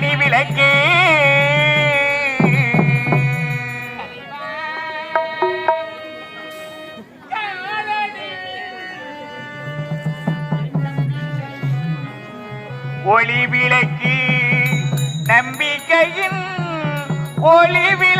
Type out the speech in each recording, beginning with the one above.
மணி விளக்கே. ஒளி விளக்கு. நம்பிக்கையின் ஒளி விளக்கு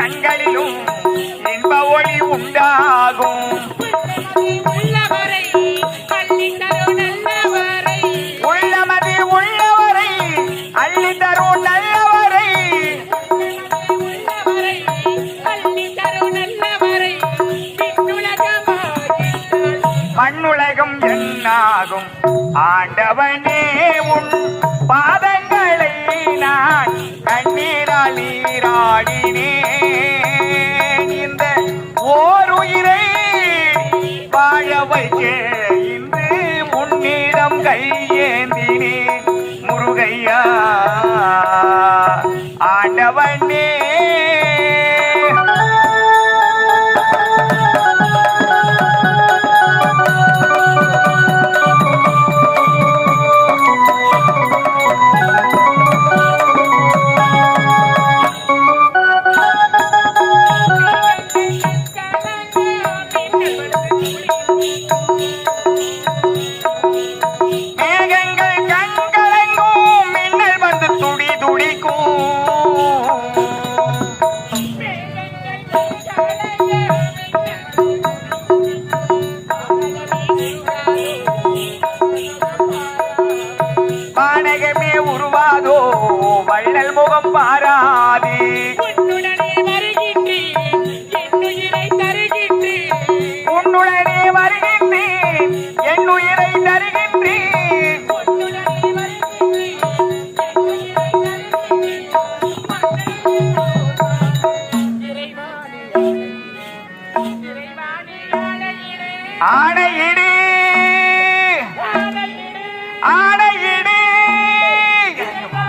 கண்களிலும் இன்ப ஒளி உண்டாகும். உள்ளவரை பள்ளி தரும் நல்லவரை. உள்ளமது உள்ளவரை அள்ளி தரும் நல்லவரை. உள்ளவரை பள்ளி தரும் நல்லவரை. மண்ணுலகம் என்னாகும்? ஆண்டவனே உன் பாதங்களை நான் நீராடினேன். உன்னிடம் ஆணையிடு. இறைவா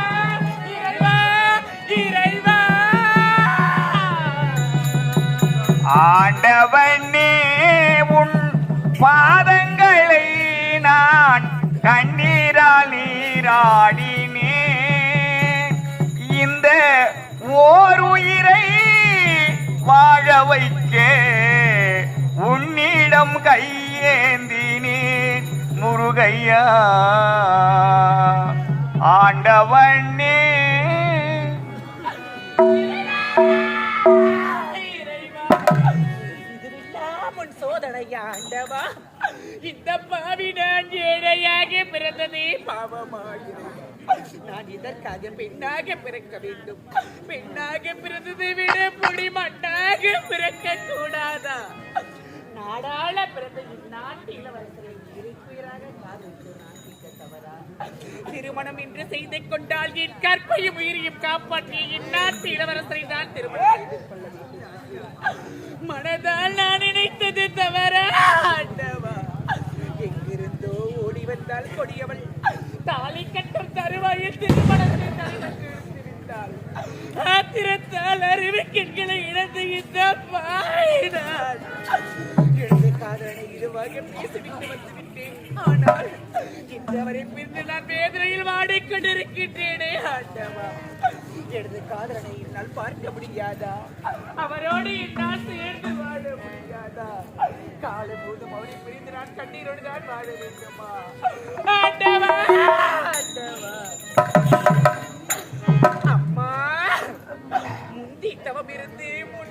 இறைவா உன் பாதங்களை நான் கண்ணீரால் நீராடினே இந்த ஓர் உயிரை வாழ வைக்க. உன்னிடம் கையேன் முருகையா ஆண்டவனே ஆண்டவா. இந்த பாவி நான் ஏழையாக பிறந்ததே பாவமாகிறது நான் இதற்காக பெண்ணாக பிறக்க வேண்டும். பெண்ணாக பிறந்ததை விட பொடி மண்ணாக பிறக்க கூடாதா நாடாள பிறந்த இந்நாட்டு இளவரசரை திருமணம் என்று செய்து கொண்டால் என் கற்பையும் உயிரையும் காப்பாற்றிய என் நாட்டு இளவரசரை நான் திருமணம் மனதால் நான் நினைத்தது தவற? ஆண்டவா எங்கிருந்தோ ஓடி வந்தால் கொடியவள். தாலி கட்டும் தருவாயில் திருமணத்தை விட்டாள் ஆத்திரத்தால் அறிவிக்கின்களை இழந்து இந்த பாயினாள் எழுத காதலை இருவாக பேசிவிட்டு வந்து விட்டேன் ஆனால் இன்றவரை பிரிந்து நான் வேதனையில் வாடிக்கொண்டிருக்கின்றேனே ஆண்டவா. எனது காதலனை என்னால் பார்க்க முடியாதா? அவரோடு என்னால் சேர்ந்து வாழ முடியாதா? காலம் போதும் அவரை பிரிந்து நான் கண்ணீரோடு தான் வாழ வேண்டுமா? ஆண்டவா ஆண்டவா. அம்மா முந்தி தவம் இருந்து முன்னிரு